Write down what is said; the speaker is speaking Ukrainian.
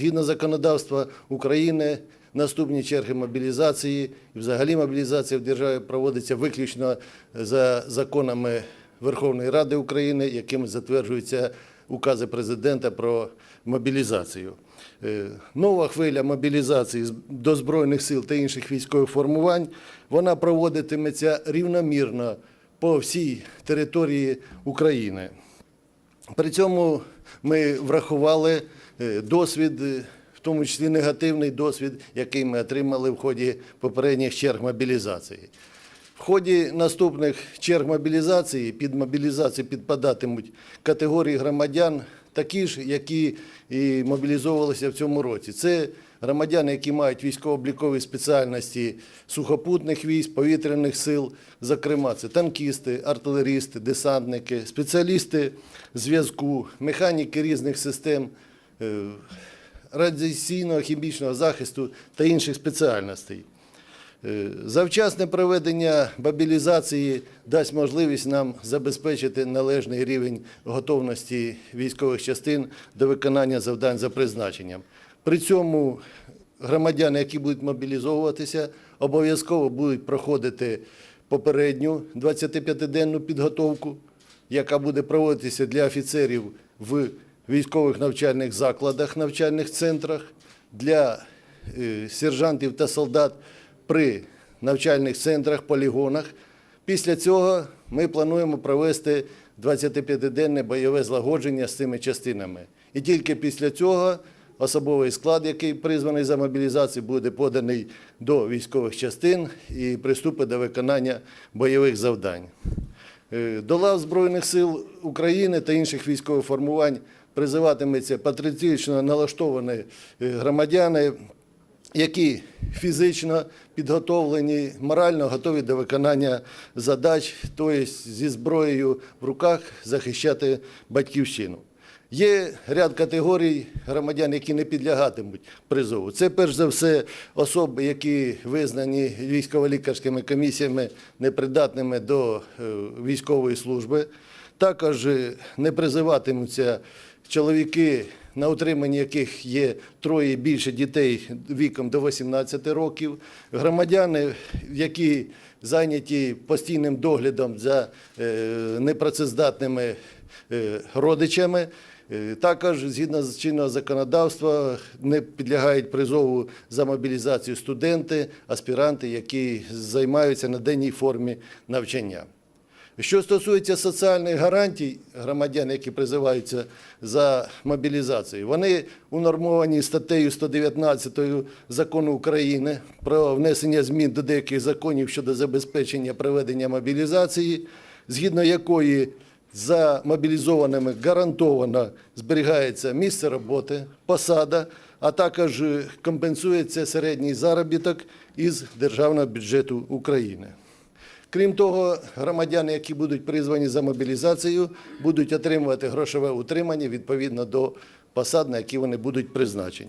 Згідно законодавства України, наступні черги мобілізації і взагалі мобілізація в державі проводиться виключно за законами Верховної Ради України, якими затверджуються укази президента про мобілізацію. Е, Нова хвиля мобілізації до Збройних сил та інших військових формувань вона проводитиметься рівномірно по всій території України. При цьому ми врахували досвід, е, в тому числі негативний досвід, який ми отримали в ході попередніх черг мобілізації. В ході наступних черг мобілізації під мобілізацію підпадатимуть категорії громадян, такі ж, які і мобілізовувалися в цьому році. Це громадяни, які мають військово-облікові спеціальності сухопутних військ, повітряних сил, зокрема, це танкісти, артилерісти, десантники, спеціалісти зв'язку, механіки різних систем. Е, Радіаційного хімічного захисту та інших спеціальностей. Е, Завчасне проведення мобілізації дасть можливість нам забезпечити належний рівень готовності військових частин до виконання завдань за призначенням. При цьому громадяни, які будуть мобілізовуватися, обов'язково будуть проходити попередню 25-денну підготовку, яка буде проводитися для офіцерів в військових навчальних закладах, навчальних центрах, для е, сержантів та солдат при навчальних центрах, полігонах. Після цього ми плануємо провести 25-денне бойове злагодження з цими частинами. І тільки після цього особовий склад, який призваний за мобілізацію, буде поданий до військових частин і приступить до виконання бойових завдань. Е, До лав Збройних сил України та інших військових формувань призиватиметься патріотично налаштовані е, громадяни, які фізично підготовлені, морально готові до виконання задач, тобто зі зброєю в руках захищати батьківщину. Є ряд категорій громадян, які не підлягатимуть призову. Це перш за все особи, які визнані військово-лікарськими комісіями непридатними до е, військової служби. Також е, не призиватимуться чоловіки, на утриманні яких є троє більше дітей віком до 18 років, громадяни, які зайняті постійним доглядом за е, непрацездатними е, родичами. Також згідно з чинного законодавства не підлягають призову за мобілізацію студенти, аспіранти, які займаються на денній формі навчання. Що стосується соціальних гарантій громадян, які призиваються за мобілізацію, вони унормовані статтею 119 закону України про внесення змін до деяких законів щодо забезпечення проведення мобілізації, згідно якої за мобілізованими гарантовано зберігається місце роботи, посада, а також компенсується середній заробіток із державного бюджету України. Крім того, громадяни, які будуть призвані за мобілізацію, будуть отримувати грошове утримання відповідно до посад, на які вони будуть призначені.